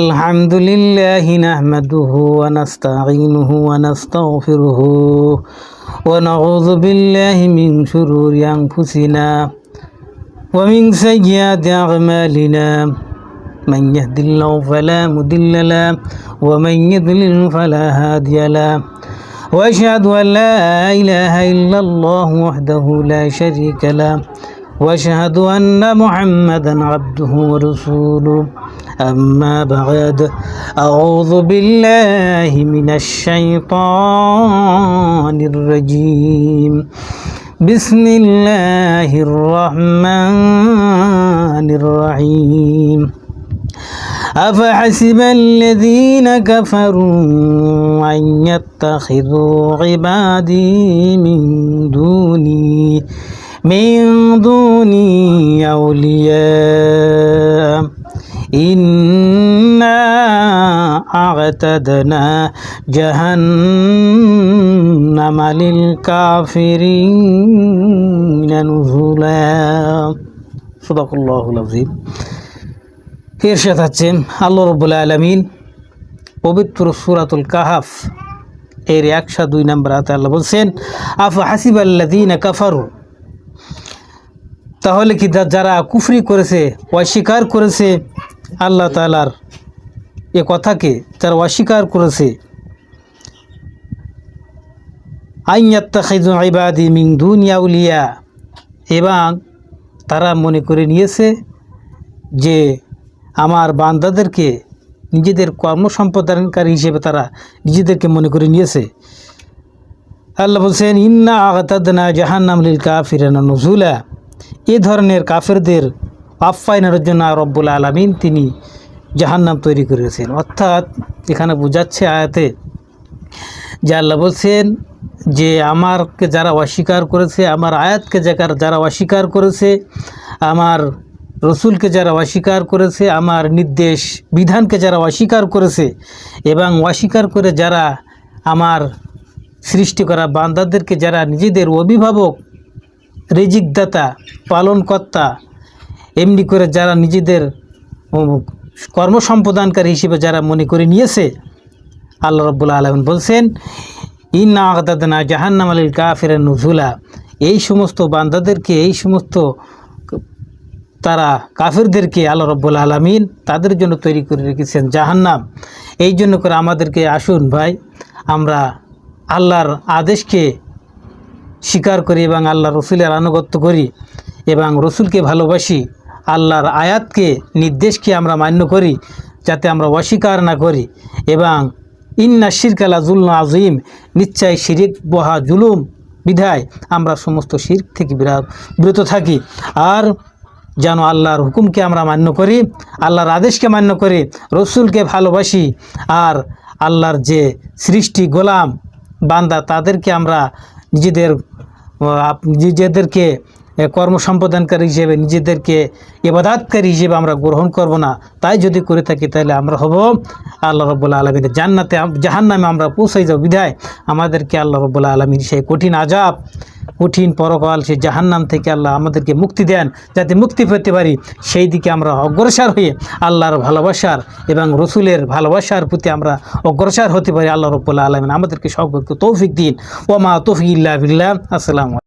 الحمد لله نحمده ونستعينه ونستغفره ونعوذ بالله من شرور أنفسنا ومن سيئات أعمالنا. من يهد الله فلا مضل له ومن يضلل فلا هادي له. وأشهد أن لا إله إلا الله وحده لا شريك له. وأشهد أن محمدا عبده ورسوله. أما بعد أعوذ بالله من الشيطان الرجيم. بسم الله الرحمن الرحيم. أفحسب الذين كفروا أن يتخذوا عبادي من دوني من دوني أولياء إنا أعتدنا جهنم للكافرين نزلا صدق الله العظيم এরশাদ হচ্ছেন আল্লাহ রব্বুল আলমিন পবিত্র সুরাতুল কাহাফ এর একশো দুই নম্বর হাতে আল্লাহ বলছেন আফ হাসিব আল্লাদিন কাফারু তাহলে কি যা- যারা কুফরি করেছে অস্বীকার করেছে আল্লাহ তালার এ কথাকে যারা অস্বীকার করেছে। আইয়াত্তাখাইবাদি মিং এবং তারা মনে করে নিয়েছে যে আমার বান্দাদেরকে নিজেদের কর্মসম্পাদনকারী হিসেবে তারা নিজেদেরকে মনে করে নিয়েছে। আল্লাহ বলছেন, ইন্না আগাতাদনা জাহান্নাম লিল কাফিরানা নজুলা। এ ধরনের কাফেরদের আপ্যায়নের জন্য রব্বুল আলমিন তিনি জাহান্নাম তৈরি করেছেন। অর্থাৎ এখানে বোঝাচ্ছে আয়াতে যে আল্লাহ বলছেন যে আমারকে যারা অস্বীকার করেছে, আমার আয়াতকে যারা অস্বীকার করেছে, আমার রসুলকে যারা অস্বীকার করেছে, আমার নির্দেশ বিধানকে যারা অস্বীকার করেছে এবং অস্বীকার করে যারা আমার সৃষ্টি করা বান্দাদেরকে, যারা নিজেদের অভিভাবক, রিজিকদাতা, পালনকর্তা এমনি করে যারা নিজেদের কর্মসম্পাদনকারী হিসেবে যারা মনে করে নিয়েছে, আল্লাহ রব্বুল্লা আলমিন বলছেন, ইন্না আগাদাদনা জাহান্নাম আলীল কাফের নুজুলা। এই সমস্ত বান্দাদেরকে, এই সমস্ত তারা কাফেরদেরকে আল্লাহ রব্বুল আলমিন তাদের জন্য তৈরি করে রেখেছেন জাহান্নাম। এই জন্য করে আমাদেরকে আসুন ভাই, আমরা আল্লাহর আদেশকে স্বীকার করি এবং আল্লাহ রসুলের আনুগত্য করি এবং রসুলকে ভালোবাসি। আল্লাহর আয়াতকে, নির্দেশকে আমরা মান্য করি, যাতে আমরা অস্বীকার না করি। এবং ইন্না শিরকালা জুলন আজিম নিশ্চয় শিরিক, বহা জুলুম বিধায় আমরা সমস্ত শির্ক থেকে বিরা- বিরত থাকি। আর যেন আল্লাহর হুকুমকে আমরা মান্য করি, আল্লাহর আদেশকে মান্য করি, রসুলকে ভালোবাসি, আর আল্লাহর যে সৃষ্টি গোলাম বান্দা, তাদেরকে আমরা নিজেদের নিজেদেরকে এ, কর্মসম্পাদনকারী হিসেবে নিজেদেরকে এবাদাতকারী হিসেবে আমরা গ্রহণ করব না। তাই যদি করে থাকি তাহলে আমরা হব আল্লাহ রব্বুল্লা আলমীর জান্নাতে জাহান নামে আমরা পৌঁছাই যাব বিধায় আমাদেরকে আল্লাহ রব্বুল্লা আলমীর সেই কঠিন আজাব কঠিন পরকাল সেই জাহান্নাম থেকে আল্লাহ আমাদেরকে মুক্তি দেন। যাতে মুক্তি পেতে পারি সেই দিকে আমরা অগ্রসর হয়ে আল্লাহর ভালোবাসার এবং রসুলের ভালোবাসার প্রতি আমরা অগ্রসর হতে পারি আল্লাহ রব্বুল্লা আলমিন। আমাদেরকে সকলকে তৌফিক দিন। ওমা তৌফিক ইল্লা বিল্লাহ। আসসালামু